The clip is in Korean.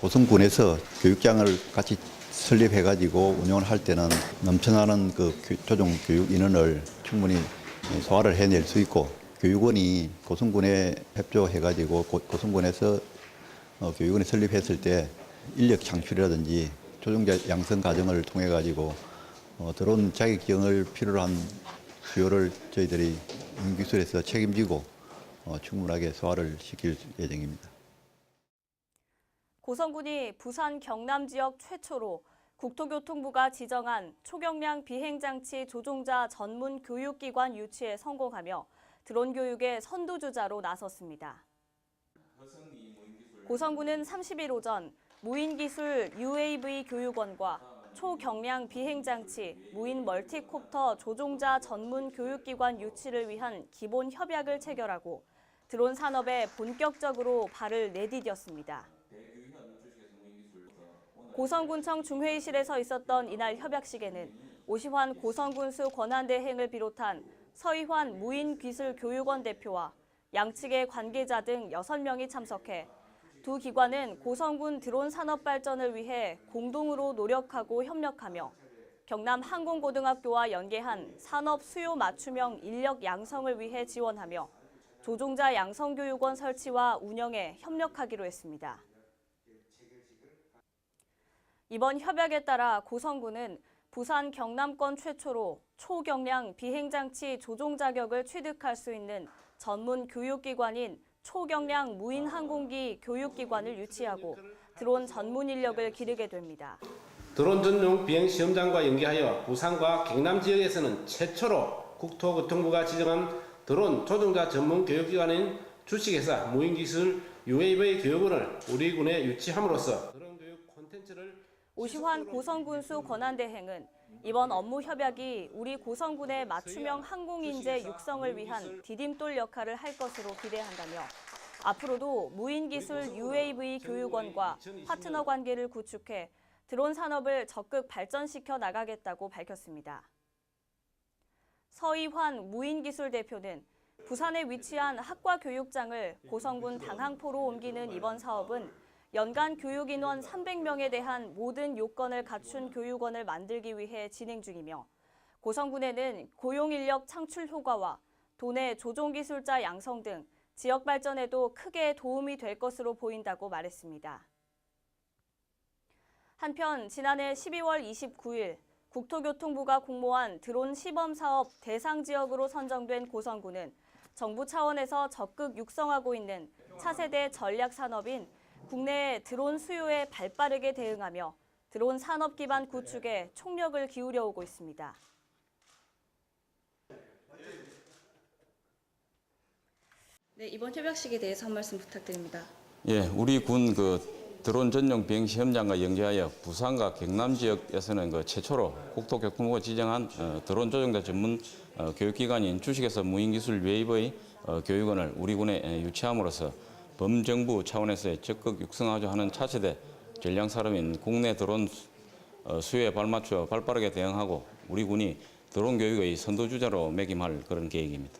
고성군에서 교육장을 같이 설립해가지고 운영을 할 때는 넘쳐나는 그 교- 조종 교육 인원을 충분히 소화를 해낼 수 있고 교육원이 고성군에 협조해가지고 고- 고성군에서 어, 교육원을 설립했을 때 인력 창출이라든지 조종자 양성 과정을 통해 가지고 어, 들어온 자격증을 필요로 한 수요를 저희들이 인기술에서 책임지고 어, 충분하게 소화를 시킬 예정입니다. 고성군이 부산 경남 지역 최초로 국토교통부가 지정한 초경량 비행장치 조종자 전문 교육기관 유치에 성공하며 드론 교육의 선두주자로 나섰습니다. 고성군은 30일 오전 무인기술 UAV 교육원과 초경량 비행장치 무인 멀티콥터 조종자 전문 교육기관 유치를 위한 기본 협약을 체결하고 드론 산업에 본격적으로 발을 내디뎠습니다. 고성군청 중회의실에서 있었던 이날 협약식에는 오시환 고성군수 권한대행을 비롯한 서희환 무인기술교육원 대표와 양측의 관계자 등 6명이 참석해 두 기관은 고성군 드론 산업 발전을 위해 공동으로 노력하고 협력하며 경남 항공고등학교와 연계한 산업 수요 맞춤형 인력 양성을 위해 지원하며 조종자 양성교육원 설치와 운영에 협력하기로 했습니다. 이번 협약에 따라 고성군은 부산 경남권 최초로 초경량 비행장치 조종 자격을 취득할 수 있는 전문 교육기관인 초경량 무인 항공기 교육기관을 유치하고 드론 전문 인력을 기르게 됩니다. 드론 전용 비행 시험장과 연계하여 부산과 경남 지역에서는 최초로 국토교통부가 지정한 드론 조종자 전문 교육기관인 주식회사 무인기술 UAV 교육원을 우리 군에 유치함으로써 오시환 고성군수 권한대행은 이번 업무 협약이 우리 고성군의 맞춤형 항공인재 육성을 위한 디딤돌 역할을 할 것으로 기대한다며 앞으로도 무인기술 UAV 교육원과 파트너 관계를 구축해 드론 산업을 적극 발전시켜 나가겠다고 밝혔습니다. 서희환 무인기술 대표는 부산에 위치한 학과 교육장을 고성군 당항포로 옮기는 이번 사업은 연간 교육 인원 300명에 대한 모든 요건을 갖춘 교육원을 만들기 위해 진행 중이며 고성군에는 고용 인력 창출 효과와 도내 조종 기술자 양성 등 지역 발전에도 크게 도움이 될 것으로 보인다고 말했습니다. 한편 지난해 12월 29일 국토교통부가 공모한 드론 시범 사업 대상 지역으로 선정된 고성군은 정부 차원에서 적극 육성하고 있는 차세대 전략 산업인 국내 드론 수요에 발빠르게 대응하며 드론 산업 기반 구축에 총력을 기울여 오고 있습니다. 네, 이번 협약식에 대해서 한 말씀 부탁드립니다. 예, 우리 군 그 드론 전용 비행 시험장과 연계하여 부산과 경남 지역에서는 그 최초로 국토교통부가 지정한 어, 드론 조종자 전문 어, 교육기관인 주식에서 무인기술 웨이브의 어, 교육원을 우리 군에 에, 유치함으로써 범정부 차원에서의 적극 육성하자 하는 차세대 전량 산업인 국내 드론 수- 어, 수요에 발맞춰 발빠르게 대응하고 우리 군이 드론 교육의 선도주자로 매김할 그런 계획입니다.